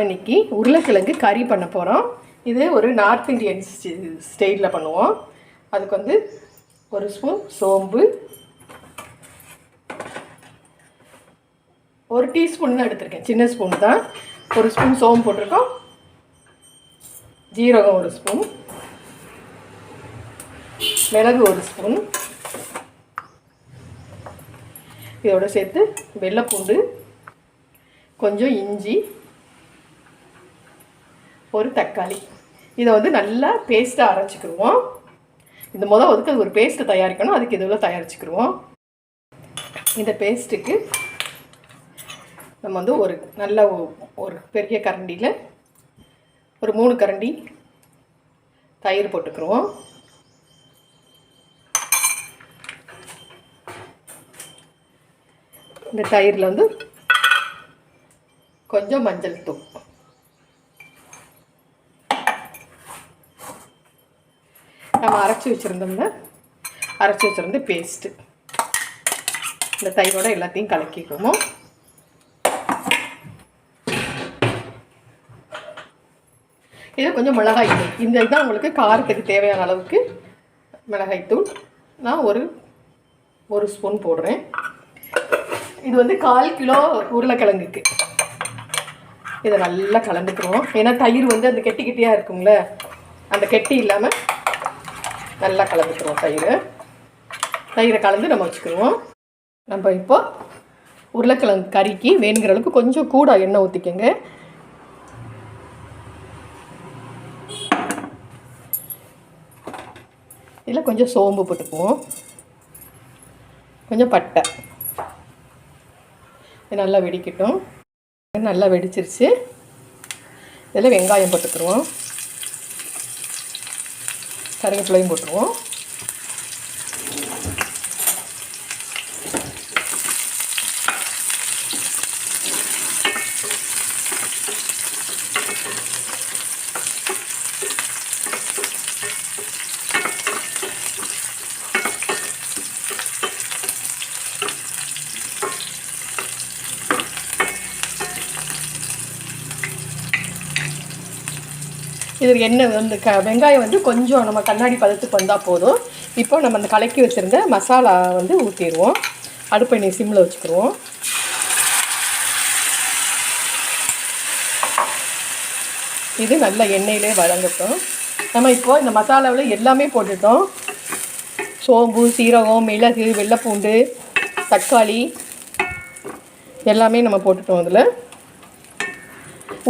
இன்னைக்கு உருளைக்கிழங்கு கறி பண்ண போகிறோம் இது ஒரு நார்த் இந்தியன் ஸ்டைலில் பண்ணுவோம். அதுக்கு வந்து ஒரு ஸ்பூன் சோம்பு ஒரு டீஸ்பூன் தான் எடுத்திருக்கேன். சின்ன ஸ்பூன் தான். ஒரு ஸ்பூன் சோம்பு போட்டிருக்கோம். ஜீரகம் ஒரு ஸ்பூன். மிளகு ஒரு ஸ்பூன். இதோட சேர்த்து வெள்ளைப்பூண்டு கொஞ்சம் இஞ்சி ஒரு தக்காளி. இதை வந்து நல்லா பேஸ்ட்டாக அரைச்சிக்கிடுவோம் இந்த முதல் ஒதுக்கு ஒரு பேஸ்ட்டு தயாரிக்கணும். அதுக்கு இதில் தயாரிச்சுக்கிடுவோம் இந்த பேஸ்ட்டுக்கு நம்ம வந்து ஒரு நல்ல ஒரு பெரிய கரண்டியில் ஒரு மூணு கரண்டி தயிர் போட்டுக்கிடுவோம் இந்த தயிரில் வந்து கொஞ்சம் மஞ்சள் தூள். நம்ம அரைச்சி வச்சுருந்தோம்னா அரைச்சி வச்சுருந்து பேஸ்ட்டு இந்த தயிரோட எல்லாத்தையும் கலக்கிக்கணும் இது கொஞ்சம் மிளகாய் தூள். இந்த இதுதான் உங்களுக்கு காரத்துக்கு தேவையான அளவுக்கு மிளகாய் தூள். நான் ஒரு ஒரு ஸ்பூன் போடுறேன். இது வந்து கால் கிலோ உருளைக்கிழங்குக்கு. இதை நல்லா கலந்துக்கிறோம் ஏன்னா தயிர் வந்து அந்த கெட்டி கெட்டியாக இருக்குங்கள அந்த கெட்டி இல்லாமல் நல்லா கலந்துக்கிறோம் தயிர். தயிரை கலந்து நம்ம வச்சுக்கிடுவோம் நம்ம இப்போ உருளைக்கிழங்கு கறிக்கு வேணுங்கிற அளவுக்கு கொஞ்சம் கூட எண்ணெய் ஊற்றிக்கோங்க இதில் கொஞ்சம் சோம்பு போட்டுக்குவோம். கொஞ்சம் பட்டை. இது நல்லா வெடிக்கட்டும். நல்லா வெடிச்சிருச்சு. இதில் வெங்காயம் போட்டுக்கிடுவோம் கருவேப்பிலையும் போட்டுருவோம். இது எண்ணெய் வந்து க வெங்காயம் வந்து கொஞ்சம் நம்ம கண்ணாடி பதத்துக்கு வந்தால் போதும். இப்போ நம்ம அந்த கலக்கி வச்சுருந்த மசாலா வந்து ஊற்றிடுவோம் அடுப்பை நீ சிம்மில் வச்சுக்கிடுவோம் இது நல்ல எண்ணெயிலே வதங்கட்டும். நம்ம இப்போது இந்த மசாலாவில் எல்லாமே போட்டுட்டோம். சோம்பு சீரகம் மிளகு வெள்ளைப்பூண்டு தக்காளி எல்லாமே நம்ம போட்டுட்டோம் அதில்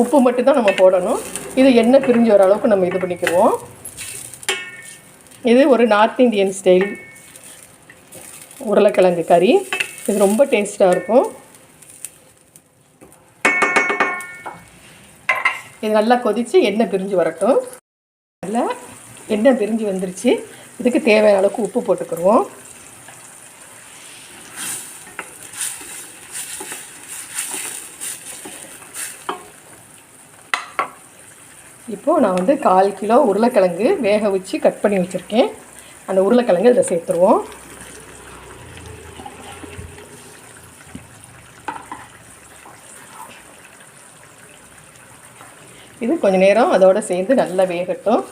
உப்பு மட்டும்தான் நம்ம போடணும். இது எண்ணெய் பிரிஞ்சு வர அளவுக்கு நம்ம இது பண்ணிக்கிடுவோம். இது ஒரு நார்த் இந்தியன் ஸ்டைல் உருளைக்கிழங்கு கறி. இது ரொம்ப டேஸ்ட்டாக இருக்கும். இது நல்லா கொதித்து எண்ணெய் பிரிஞ்சு வரட்டும். நல்லா எண்ணெய் பிரிஞ்சு வந்துருச்சு. இதுக்கு தேவையான அளவுக்கு உப்பு போட்டுக்கிடுவோம். இப்போது நான் வந்து கால் கிலோ உருளைக்கிழங்கு வேக வச்சு கட் பண்ணி வச்சுருக்கேன். அந்த உருளைக்கிழங்கு இதில் சேர்த்துருவோம். இது கொஞ்சம் நேரம் அதோட சேர்ந்து நல்லா வேகட்டும்.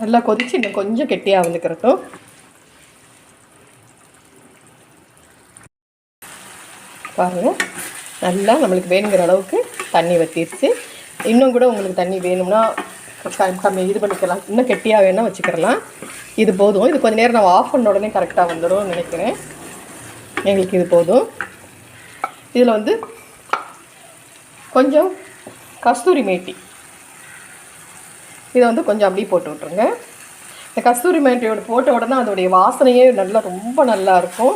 நல்லா கொதித்து இன்னும் கொஞ்சம் கெட்டியாக வந்துக்கிறட்டும் பாருங்கள் நல்லா நம்மளுக்கு வேணுங்கிற அளவுக்கு தண்ணி வற்றிடுச்சு இன்னும் கூட உங்களுக்கு தண்ணி வேணும்னா கம்மி இது பண்ணிக்கலாம். இன்னும் கெட்டியாக வேணால் வச்சுக்கிறலாம் இது போதும். இது கொஞ்சம் நேரம் நான் ஆஃப் பண்ண உடனே கரெக்டாக வந்துடும் நினைக்கிறேன். எங்களுக்கு இது போதும். இதில் வந்து கொஞ்சம் கஸ்தூரி மேட்டி இதை வந்து கொஞ்சம் அப்படியே போட்டு விட்ருங்க இந்த கஸ்தூரி மேட்டியோட போட்ட உடனே அதோடைய வாசனையே நல்லா ரொம்ப நல்லா இருக்கும்.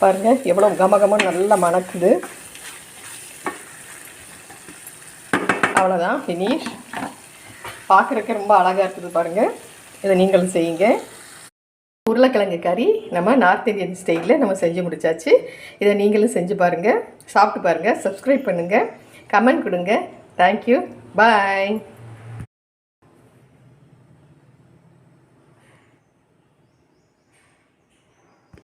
பாருங்க எவ்வளோ கமகமன்னு நல்லா மணக்குது. அவ்வளோதான் ஃபினிஷ் பார்க்குறதுக்கு ரொம்ப அழகாக இருக்குது பாருங்கள் இதை நீங்களும் செய்யுங்க. உருளைக்கிழங்கு கறி நம்ம நார்த் இந்தியன் ஸ்டைலில் நம்ம செஞ்சு முடிச்சாச்சு. இதை நீங்களும் செஞ்சு பாருங்கள் சாப்பிட்டு பாருங்கள் சப்ஸ்கிரைப் பண்ணுங்கள் கமெண்ட் கொடுங்க. Thank you bye